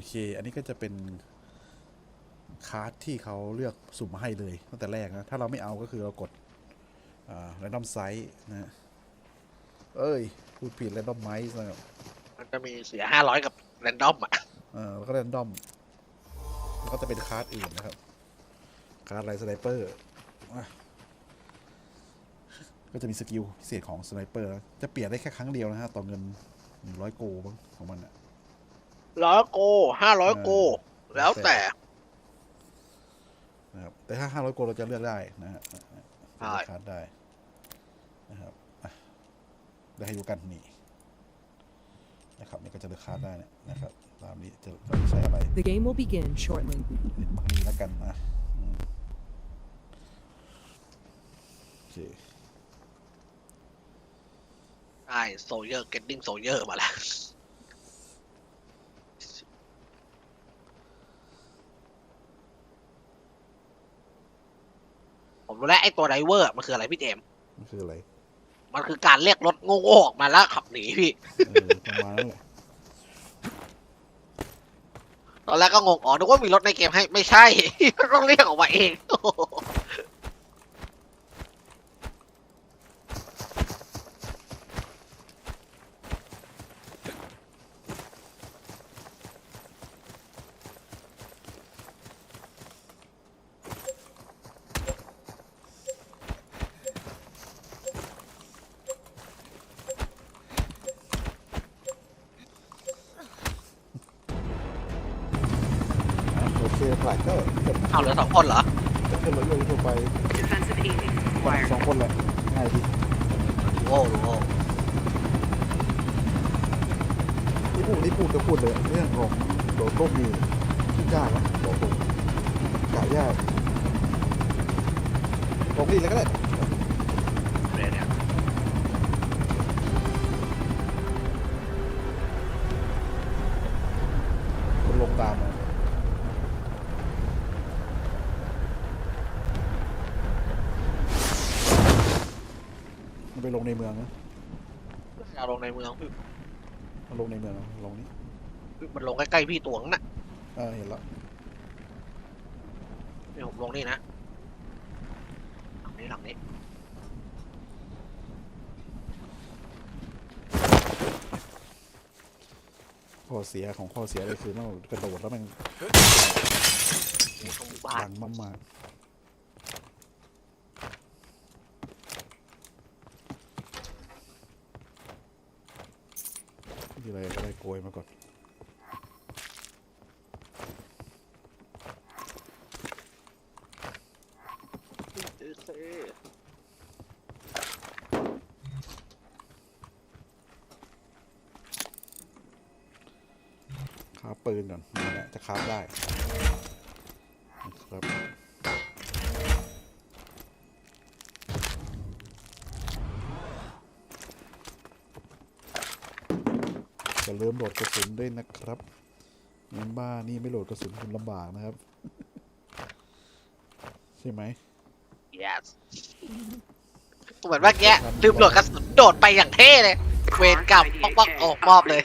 ะโอเค อันนี้ก็จะเป็นคาร์ดที่เขาเลือกสุ่มมาให้เลยตั้งแต่แรกนะ ถ้าเราไม่เอาก็คือเรากดอ่า random size นะ เอ้ย พูดผิด random mice นะครับมันจะมีเสียห้าร้อยกับแรนดอมอะเออแล้วก็ random แล้วก็จะเป็นคาร์ดอื่นนะครับ คาร์ดไรสไนเปอร์ก็จะมีสกิลพิเศษของสไนเปอร์นะจะเปลี่ยนได้แค่ครั้งเดียวนะฮะ ต่อเงิน100โกบ้างของมันอะ ร้อยโกห้าร้อยโก แล้วแต่นะครับแต่ถ้า500โกเราจะเลือกได้นะฮะใช่เลือกคาร์ดได้นะครับอะได้ให้ดูกันนี่นะครับนี่ก็จะเลือกคาร์ดได้เนยนะครับตามนี้จะเราจะใช้อะไร The game will begin shortly. เล่นมักนี้แล้วกันนะอืมโอเคใช่โซเยอร์เกตติ้งโซเยอร์มาแล้ว ผมรู้แล้วไอ้ตัวไดเวอร์มันคืออะไรพี่เจมส์มันคืออะไรมันคือการเรียกรถโง่ๆออกมาแล้วขับหนีพี่ เออประมาณนั้นแหละตอนแรกก็งงอ๋อนึกว่ามีรถในเกมให้ไม่ใช่ ต้องเรียกออกมาเองโอ้โห อะโอเคหลายก็เกิด เอาเหลือสอง คนเหรอก็ขึ้นรถยนต์ทั่วไป Defensive aiming สองคนแหละง่ายดีดูโอ้ดูโอ้ที่พูดที่พูดก็พูดเลยเรื่องของโดดร่มมีที่ยากนะบอกตรงกะยากบอกดีเลยก็ได้ เนี่ยเนี่ย คนลงตามมามันไป ลงในเมืองนะเอาลงในเมืองพี่มันลงในเมืองนะลงนี้มันลงใกล้ๆพี่ตัวนั้นน่ะเออเห็นแล้วนี่ผมลงนี่นะหลังนี้หลังนี้ข้อเสียของข้อเสียเลยคือมันกระโดดแล้วมันนี่ตรงหมู่บ้าน ดังมากๆ อะไรก็ได้โกยมาก่อนค้าปืนก่อนนี่แหละจะค้าได้นะครับจะเริ่า ลืมโหลดกระสุนด้วยนะครับเงินบ้านี่ไม่โหลดกระสุนคุณลำบากนะครับ ใช่ไหม yes เหมือนเมื่อกี้ลืมโหลดกระสุนโดดไปอย่างเท่เลย เวรกรรมป๊อกป๊อกออกมอบเลย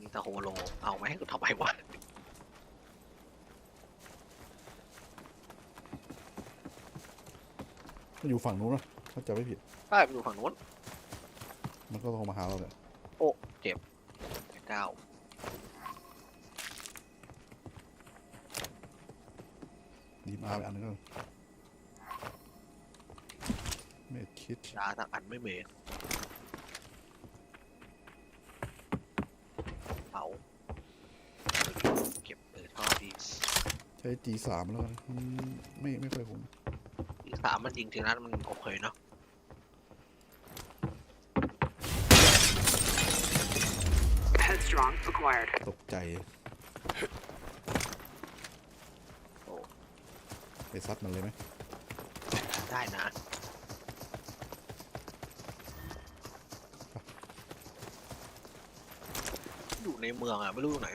นี่ตะโฮโล เอาไหมกูทำไมวะมันอยู่ฝั่งนู้นนะถ้าจะไม่ผิด ได้ไปอยู่ฝั่งนู้นมันก็โทรมาหาเราเลยเก้าดีมาไปอันนึงก็ไม่คิดดาสักอันไม่เมกเผาเก็บเออทอดดีใช้ G3 แล้วกันมันไม่ไม่ค่อยผมอีกสามมันยิงทีนั้นมันโอเคเนาะ Headstrong acquired. ตกใจโอ้ไปซัดมันเลยไหมได้นะอยู่ในเมืองอะ ไม่รู้อยู่ไหน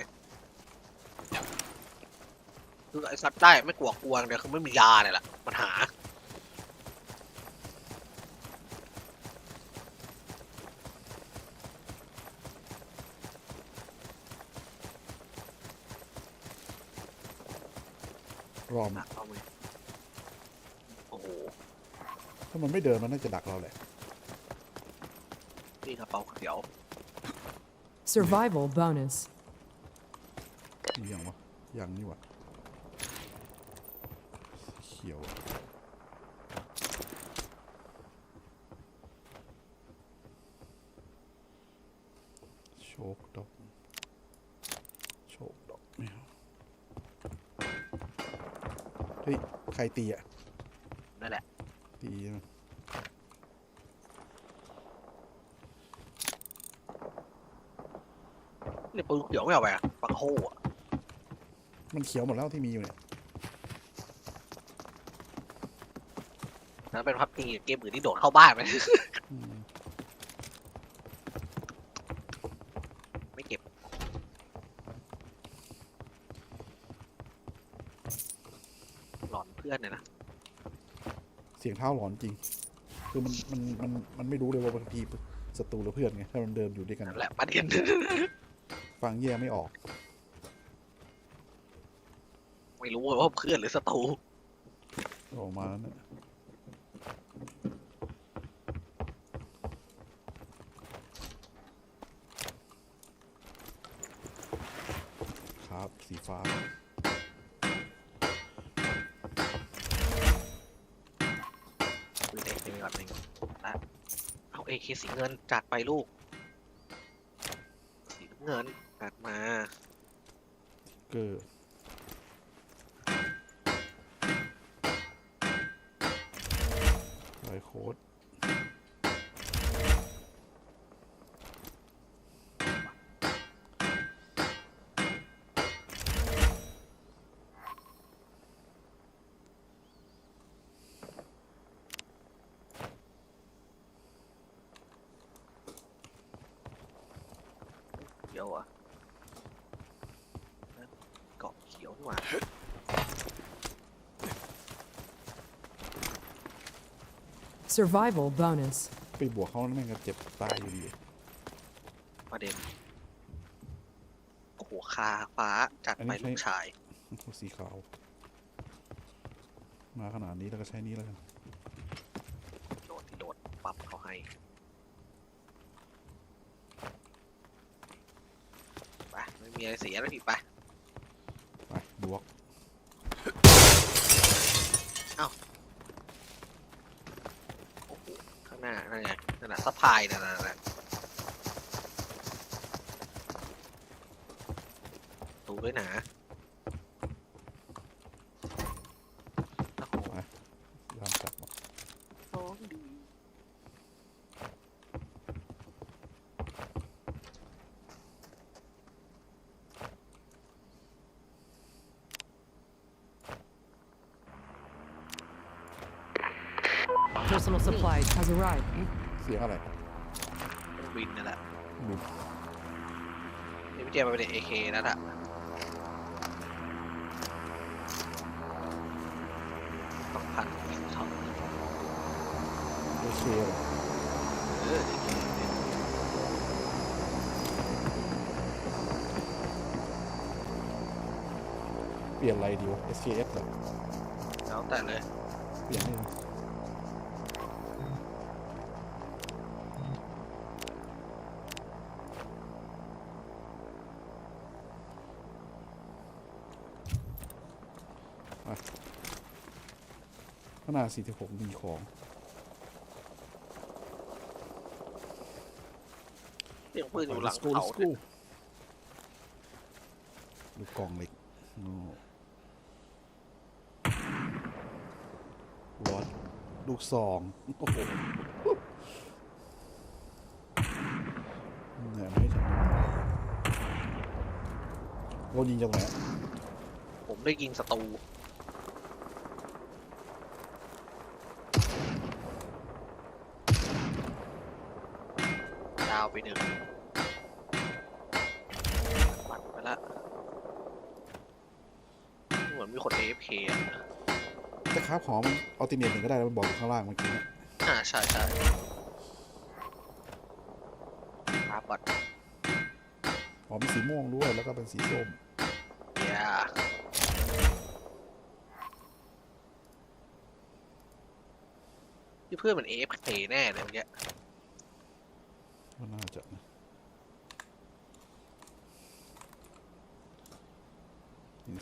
คือไอ้ซัดได้ไม่กลัวกลัวเดียวคือไม่มียาเนี่ยแหละปัญหา รอมหนักเข้ามือโอ้โห ถ้ามันไม่เดินมันน่าจะดักเราแหละ นี่กระเป๋าเขียว Survival bonus. มีอย่างวะยังนี่วะเขียวโชคดอกโชคดอกไม่เอาเฮ้ย ใคร ตีอะนั่นแหละ ตีมันนี่ปืนเขียวไม่เอาไปอะปังโฮอะมันเขียวหมดแล้วที่มีอยู่เนี่ยนั่นเป็นพับจริงเกมอื่นที่โดดเข้าบ้านไป อืมไม่เก็บ หลอนเพื่อนเนี่ยนะเสียงเท้าหลอนจริง คือมันมันมันมันไม่รู้เลยว่าบางทีศัตรูหรือเพื่อนไงถ้ามันเดินอยู่ด้วยกันนั่นแหละประเด็น ฟังแยกไม่ออก ไม่รู้ว่าเพื่อนหรือศัตรู ออกมาแล้วเนี่ยครับ สีฟ้า ปืนเอกไปก่อนหนึ่งนะเอาเอเคสีเงินจัดไปลูก สีเงินจัดมาเกอร์ลายโค้ด ขียวอะเกาะเขียวนี่หว่า Survival bonus. ไปบวกเขาแล้วแม่งก็เจ็บตายอยู่ดีประเด็นโอ้โหคาฟ้าจัดไปลูกชายสีขาว มาขนาดนี้แล้วก็ใช้นี้แล้วกัน โดดที่โดดปรับเขาให้ ไป ไม่มีอะไรเสียแล้วพี่ไปไปบวกโอ้โหข้างหน้านั่นไงนั่นแหละสะพายนั่นน่ะตูด้วยนะโอ้โห ยามจับมา ของดี Personal supplies has arrived. เสียงอะไรวินนั่นแหละดูนี่พี่เจมาเป็นเอเคนั่นแหละต้องพันเขาโอเคเลยเออเปลี่ยนอะไรดีวะ SKS เหรอแล้วแต่เลยเปลี่ยนนี่นะไป น้า46 มีของ เสียงปืนอยู่หลัง Let's go เขา let's เนี่ย go ดูกล่องเหล็กโน่วอดลูกซองโอ้โหเนี่ยไม่ทำโดนยิงจากไหนอะผมได้ยิงศัตรู ละเหมือนมีคน AFK อะแต่คราบหอมอัลติเมทหนึ่งก็ได้แล้วมันบอกอยู่ข้างล่างเมื่อกี้เะอ่าใช่ใช่มาปัดอ๋อมีสีม่วงด้วยแล้วก็เป็นสีส้มเนี่ยที่เพื่อนมัน AFK แน่เลยเมื่อกี้ ก็น่าจะนะ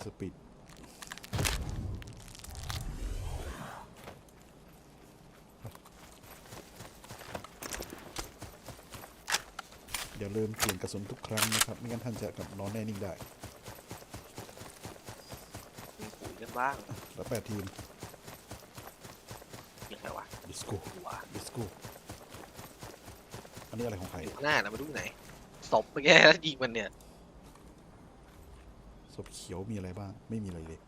สปีดอย่าลืมเปลี่ยนกระสุนทุกครั้งนะครับ ไม่งั้นท่านจะกับนอนแน่นิ่งได้มีปุ๋ยกันบ้างแล้วแปดทีมยังไงวะดิสโก้หัวดิสโก้อันนี้อะไรของใคร อยู่หน้านะมาดูไหนศพเมื่อกี้แล้วยิงมันเนี่ย ศพเขียวมีอะไรบ้าง ไม่มีอะไรเลย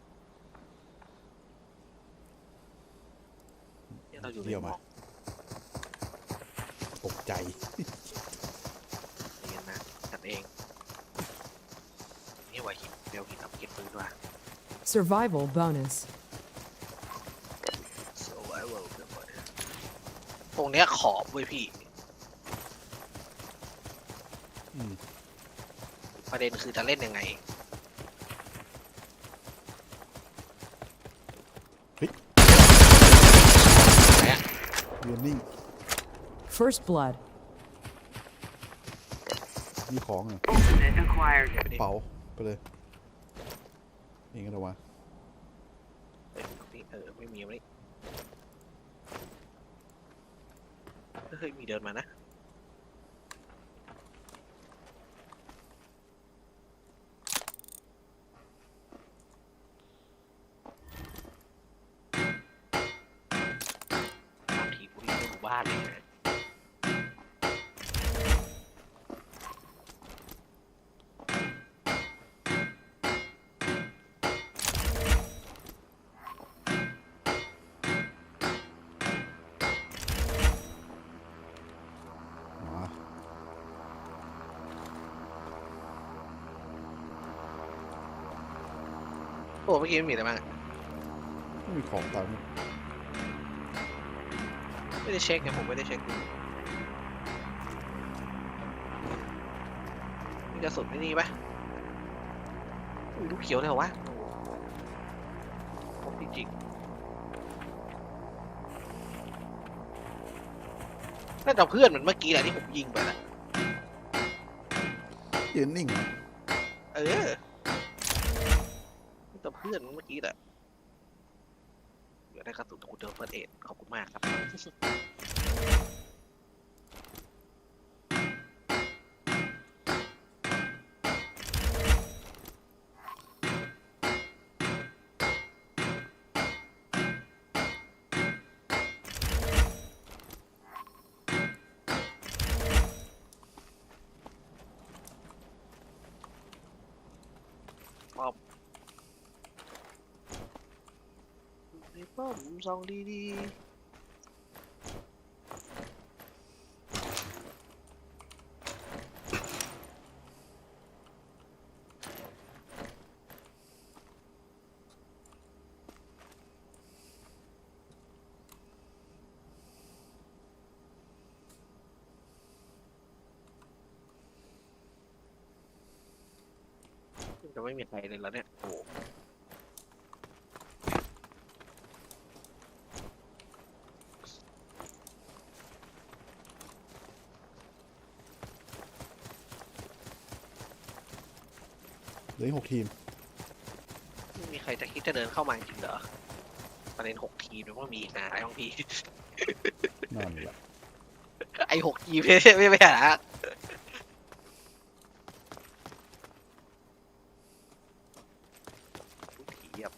เนี่ยเราอยู่ในเดี่ยวหมมาอกตกใจ เรียนนะกันเอง นี่ว่าหินเบลหินทำเก็บปืนด้วย Survival bonus. survival เดี๋ยวก่อนนะตรงเนี้ยขอบเว้ยพี่ อืม ประเด็นคือจะเล่นยังไง เรียนนิ่ง First blood. มีของอะ Ultimate acquired. กระเป๋าไปเลยนี่กันเหรอวะเออนี่เออไม่มีไม่เฮ้ยมีเดินมานะ โอ้เมื่อกี้ไม่มีอะไรมากไม่มีของตามนี่ไม่ได้เช็คไงผมไม่ได้เช็คดูมีกระสุนไม่นี่ปะอุ้ยลูกเขียวเลยเหรอวะผมจริงๆน่าจะเพื่อนมันเมื่อกี้แหละที่ผมยิงไปแหละยืนนิ่งเหรอเออน่าจะเพื่อนเมื่อกี้แหละเดี๋ยวได้กระสุนคุณเดิมเฟิร์สเอ็ดขอบคุณมากครับ ป้อม ในป้อมซองดีๆจะไม่มีใครเลยแล้วเนี่ย โอ้ โหเหลืออีกหกทีม ไม่มีใครจะคิดจะเดินเข้ามาจริงเหรอประเด็นหกทีมมันว่ามีอีกนะไอ้บางทีนั่นแหละไอ้หกทีมไม่ใช่ไม่ไม่หาวิถีแบบ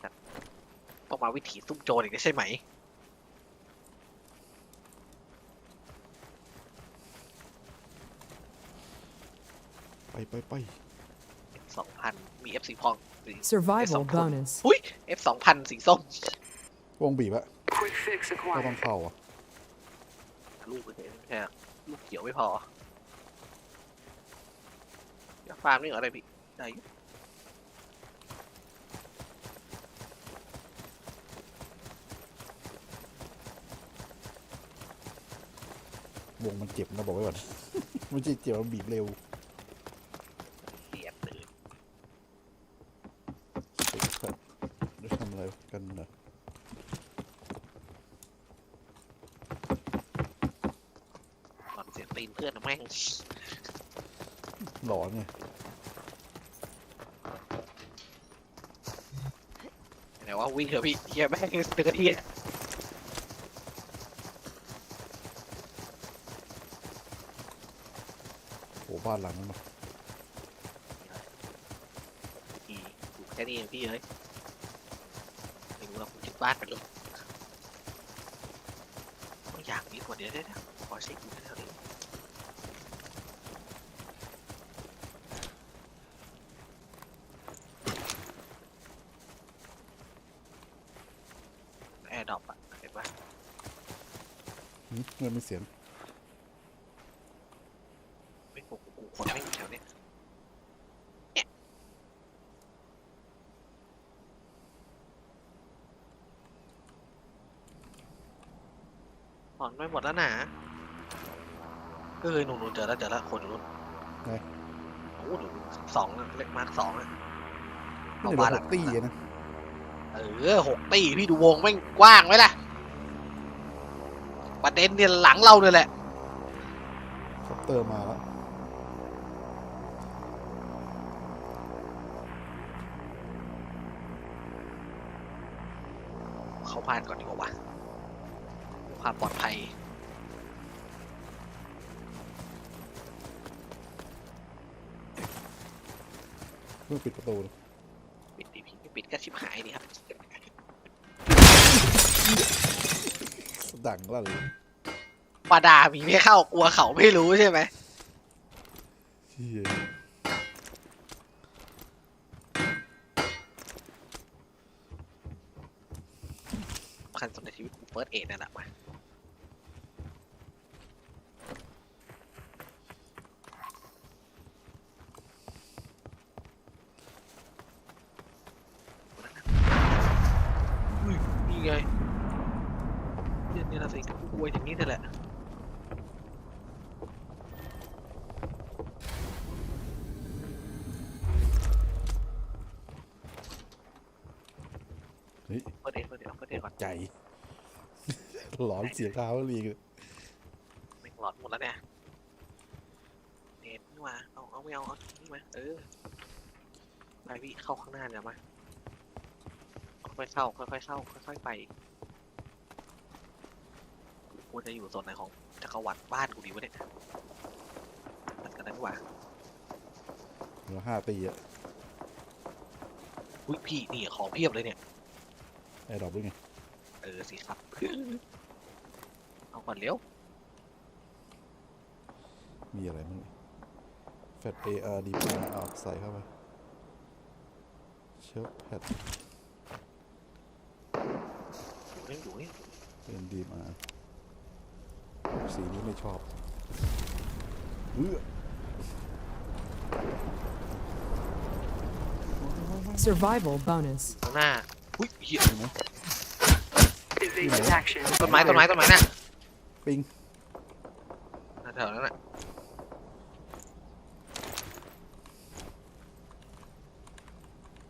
แบบต้องมาวิถีซุ่มโจรอีกแล้วใช่ไหม ไปไปไป สองพันมี F สีพองสี Survival F2 bonus. อุ้ย F สองพันสีส้มวงบีบอะ Quick fix ก็ต้อ acquired. งเข้าอะลูกเลยแค่ลูกเขียวไม่พออยากฟาร์มนี่เหรออะไรพี่ได้อยู่วงมันเจ็บนะบอกไว้ก่อน ไม่ใช่เจ็บมันบีบเร็ว เรียบเลย เดี๋ยวทำอะไรกันนะ ตีนเพื่อนนะแม่งหลอนไงแต่ว่าวิ่งเถอะพี่เฮียแม่งเดือดเฮียโอ้บ้านหลังนั้นมาอีอยู่แค่นี้เองพี่เอ้ยไม่รู้หรอกผมจิตบ้านไปเลยไม่อยากมีกว่าเดี๋ยวได้นะขอเช็คดูแถวนี้แอร์ดรอปอะเห็นปะ หึเงินไม่เสียงไม่กูกูคนไม่อยู่แถวเนี้ยเนี่ยถอนไปหมดแล้วนะเอ้ยหนูหนูเจอแล้วเจอแล้วคนอยู่นู้นไหนโอ้หนูสองอะเล็กมากสองอะไม่เอาได้บ้านหหลักงตี้อะนะ เออหกตีพี่ดูวงแม่งกว้างไหมล่ะ ประเด็นเนี่ยหลังเราเนี่ยแหละคอปเตอร์มาแล้วเข้าบ้านก่อนดีกว่าวะความปลอดภัยเพื่อปิดประตูเลยปิดดีพี่ไม่ปิดก็ชิบหายดีครับ ดังลั่นเลยปาดามีไม่เข้ากลัวเขาไม่รู้ใช่ไหมเฮียคันสุดในชีวิตกูเฟิร์สเอ็ดนั่นแหละมาอุ้ยนี่ไงเนี่ยนี่ละสิกูกลัวอย่างนี้นั่นแหละ เฮ้ยเฟิร์สเอ็ดเฟิร์สเอ็ดเอาเฟิร์สเอ็ดก่อนใจ หลอนเสียงเท้าลีกเลยไม่งหลอดหมดแล้วเนี่ยเน็ตนี่มาเอาเอาไม่เอาเอานี่มาเออไปพี่เข้าข้างหน้าเนี่ยมาค่อยๆเข้าค่อยๆเข้าค่อยๆไปกูควรจะอยู่โซนไหนของจักรวรรดิบ้านกูดีวะเนี่ยมันกันได้ดีกว่าเหลือห้าตีอะอุ้ยพี่นี่ของเพียบเลยเนี่ย ไอ้ดอกด้วยไงเออสิครับ เอาก่อนเร็ว มีอะไรมั้งแฟตเออาร์ดีพีเอาใส่เข้าไปเชฟแพดอยู่นี่อยู่นี่เป็นดีมาสีนี้ไม่ชอบเออ Survival bonus. ข้างหน้า อุ้ยเหี้ยเห็นไหม Evasive action. ต้นไม้ต้นไม้ต้นไม้น่ะปิงแถวนั้นน่ะ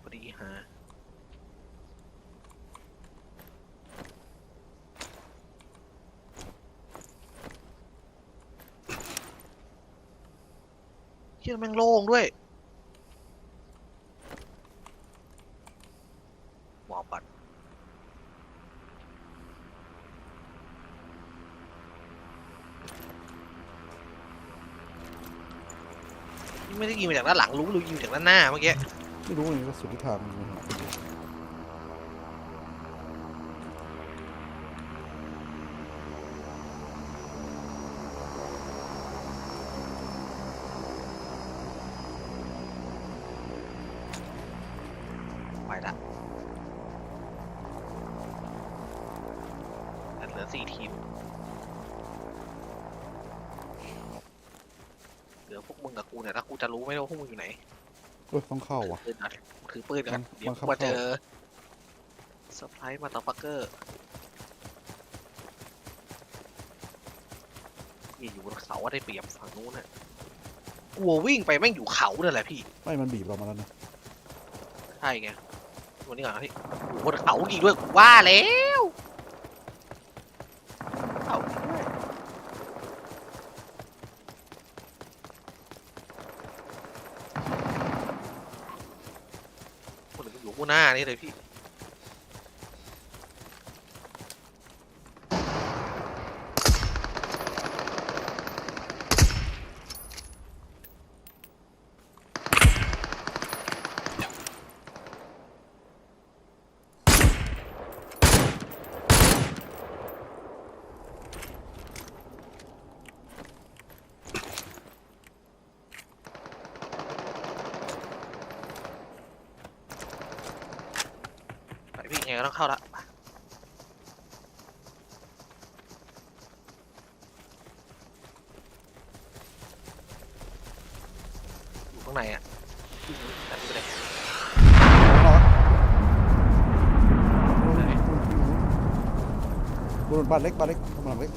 พอดีฮะเฮียแม่งโล่งด้วย ว้าวปัดนี่ไม่ได้ยิงมาจากด้านหลังรู้รู้ยิงจากด้านหน้าเมื่อกี้ ไม่รู้เลยว่าสุดที่ทางมันหาไม่เจอ ยต้องเข้าว่ะ ปืนก่อนถือปืนก่อนบังเดี๋ยวบังคับกูมาเจเข้าอเซอร์ไพรส์มาตอฟักเกอร์นี่อยู่บนเขาอะได้เปรียบฝั่งนู้นน่ะกลัววิ่งไปแม่งอยู่เขาเนี่ยแหละพี่ ไม่มันบีบเรามาแล้วนะใช่ไงวันนี้ก่อนนะพี่อยู่บนเขาดีด้วยกูว่าแล้วเขาดีด้วย นี้เพี่ยังไงก็ต้องเข้าละไปอยู่ข้างในอะนั่นไปเลยบนบ้านเล็กบ้านเล็กข้างหลังเล็ก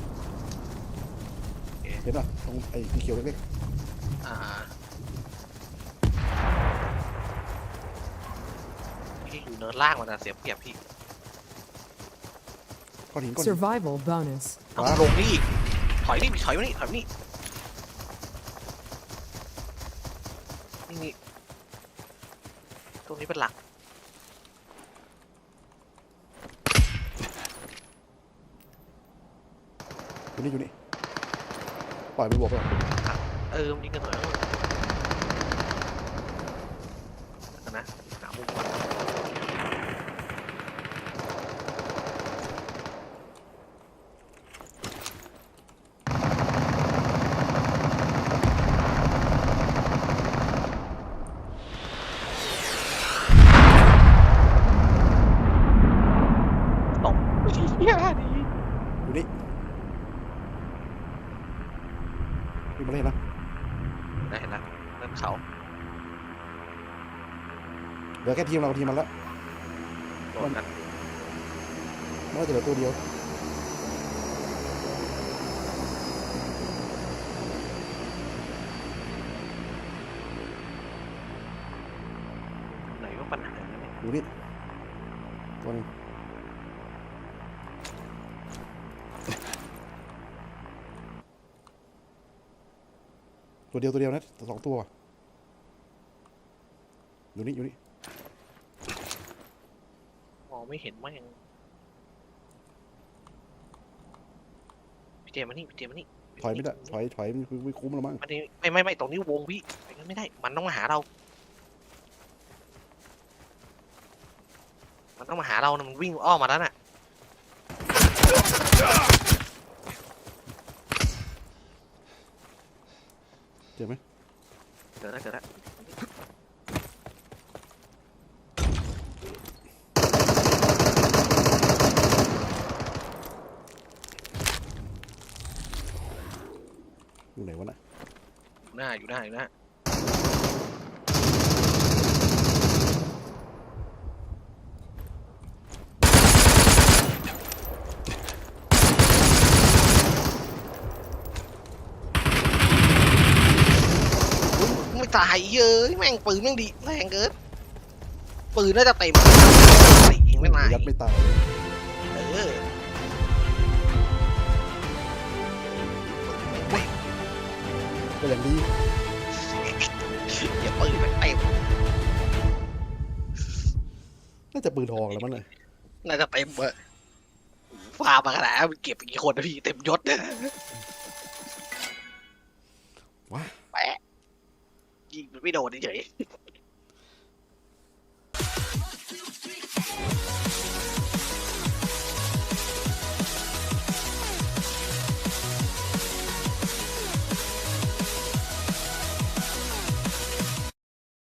เห็นป่ะตรงไอ้สีเขียวเล็กอ่าพี่อยู่เนินล่างมันอะเสียเปรียบพี่ๆ ก้อนหินก้อนหิน Survival bonus. เอาว้าว ลงนี่อีก ถอยนี่ถอยมานี่ถอยมานี่นี่นี่ตรงนี้เป็นหลัก อยู่นี่อยู่นี่ปล่อยมันบวกไปก่อนเออมันยิงกันหน่อยนะนะหามุมก่อนตกเฮียดี อยู่นี่ มีมาเล่นนะได้เห็นแล้วเริ่มเขาเหลือแค่ทีมเรากับทีมมันแล้วโดนกันไม่น่าจะเหลือตัวเดียวไหนก็ปัญหาเนี่ยอยู่นี่ตัวหนึงตัว เดียวตัวเดียวนะสองตัวว่ะอยู่นี่อยู่นี่มองไม่เห็นแม่งพี่เจมมานี่พี่เจมมานี่ถอยไม่ได้ถอยถอยมันคือไม่คุ้มแล้วมั้งมันนี่ไม่ไม่ไม่ตรงนี้วงพี่ไปงั้นไม่ได้ มันต้องมาหาเรา มันต้องมาหาเรานะมันวิ่งอ้อมมาแล้วน่ะ เจ็บไหมเจอแล้วเจอแล้วอยู่ไหนวะน่ะอยู่หน้าอยู่หน้าอยู่หน้าอุ๊ยไม่ตายเย้ยแม่งปืนแม่งดีแรงเกินปืนน่าจะเต็มแต่ยิงไม่ตายยัดไม่ตายเออเว้ยก็อย่างดีอย่าปืนแม่งเต็มน่าจะปืนทองแล้วมั้งเลยน่าจะเต็มเว้ยฟาร์มมาขนาดนั้นมันเก็บไปกี่คนนะพี่เต็มยศเนี่ยว้าแปะ ยิงมันไม่โดนเฉย